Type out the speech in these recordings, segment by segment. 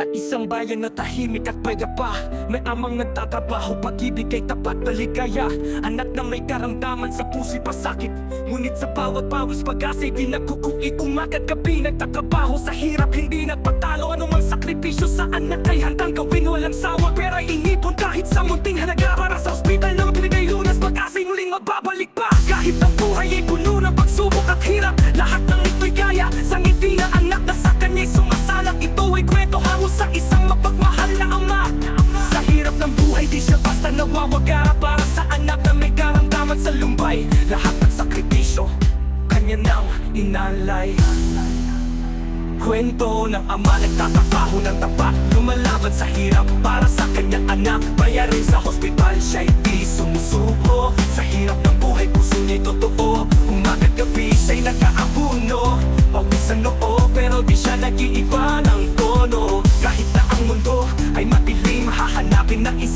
Sa isang bayan na tahimik at payapa May amang nagtatrabaho, pag-ibig ay tapat na ligaya. Anak na may karamdaman sa puso'y pasakit. Ngunit sa bawat pawis pag-asa'y di nagkukuit Umagat gabi nagtatrabaho sa hirap Hindi nagpatalo. Anumang sakripisyo sa anak Ay handang gawin walang sawa. Pero inipon kahit sa munting halaga buhay di siya basta nawawaga Para sa anak na may karamdaman sa lumbay. Lahat ng sakripisyo Kanya nang inalay. Kwento ng ama nagtatrabaho ng tapat Lumalaban sa hirap para sa kanyang anak. Bayarin sa hospital siya'y di sumusuko. Sa hirap ng buhay puso niya'y totoo. Umagat gabi siya'y nag-aabuno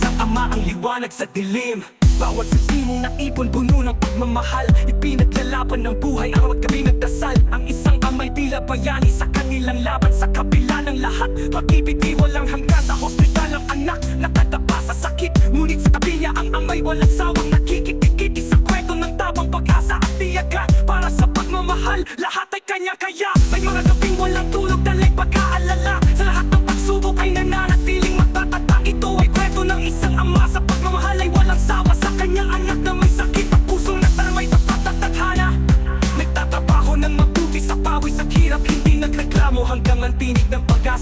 isang ama ang liwanag sa dilim. Bawat sabi mong naipon puno ng pagmamahal. Ipinaglalaban ng buhay Araw at gabi nagdasal. Ang isang amay tila bayani sa kanilang laban. Sa kabila ng lahat Pag-ibig di walang hanggan. Sa hospital ang anak Nakatapa sa sakit. Ngunit sa tabi niya ang amay walang sawang Nakikitikiti sa kwento ng tabang pag-asa at tiyaga Para sa pagmamahal Lahat ay kanya kaya May mga gabing walang tulog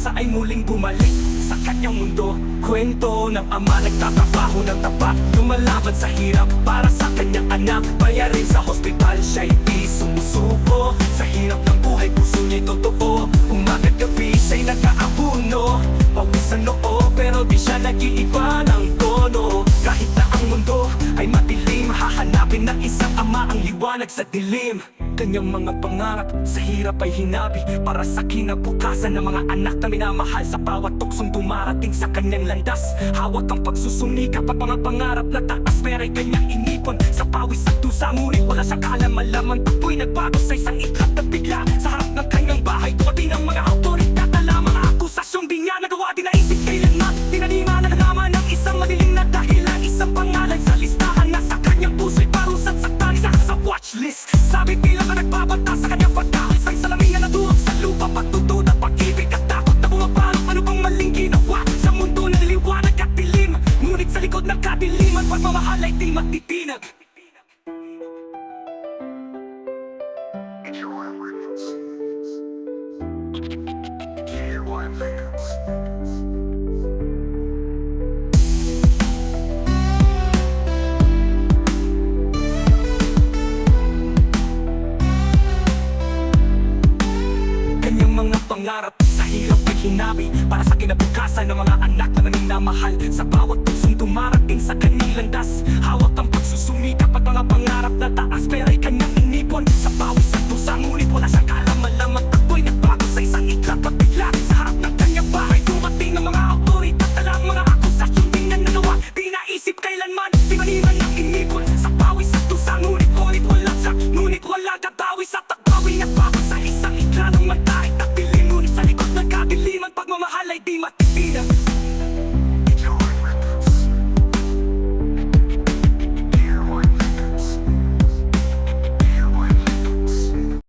pag-asa ay muling bumalik Sa kanyang mundo. Kwento ng ama nagtatrabaho ng tapat Lumalaban sa hirap para sa kanyang anak. Bayarin sa hospital siya'y di sumusuko Sa hirap ng buhay puso niya'y totoo. Umagat gabi siya'y nag-aabuno. Pawisan noo pero di siya nag-iiba ng tono. Kahit na ang mundo ay matilim Hahanapin ng isang ama ang liwanag sa dilim Kanyang mga pangarap. Sa hirap ay hinabi Para sa kinabukasan ng mga anak na minamahal. Sa bawat tuksong dumarating sa kanyang landas. Hawak ang pagsusumikap at mga pangarap na taas. Pero ay kanyang inipon sa pawis at dusa. Ngunit wala siyang kalam-alaman Tapoy nagbago sa isang ikat na di matitinag. Kanyang mga pangarap sa hirap ay hinabi Para sa kinabukasan ng mga anak na naminamahal Sa bawat pusong dumarating sa kanyang landas Hawak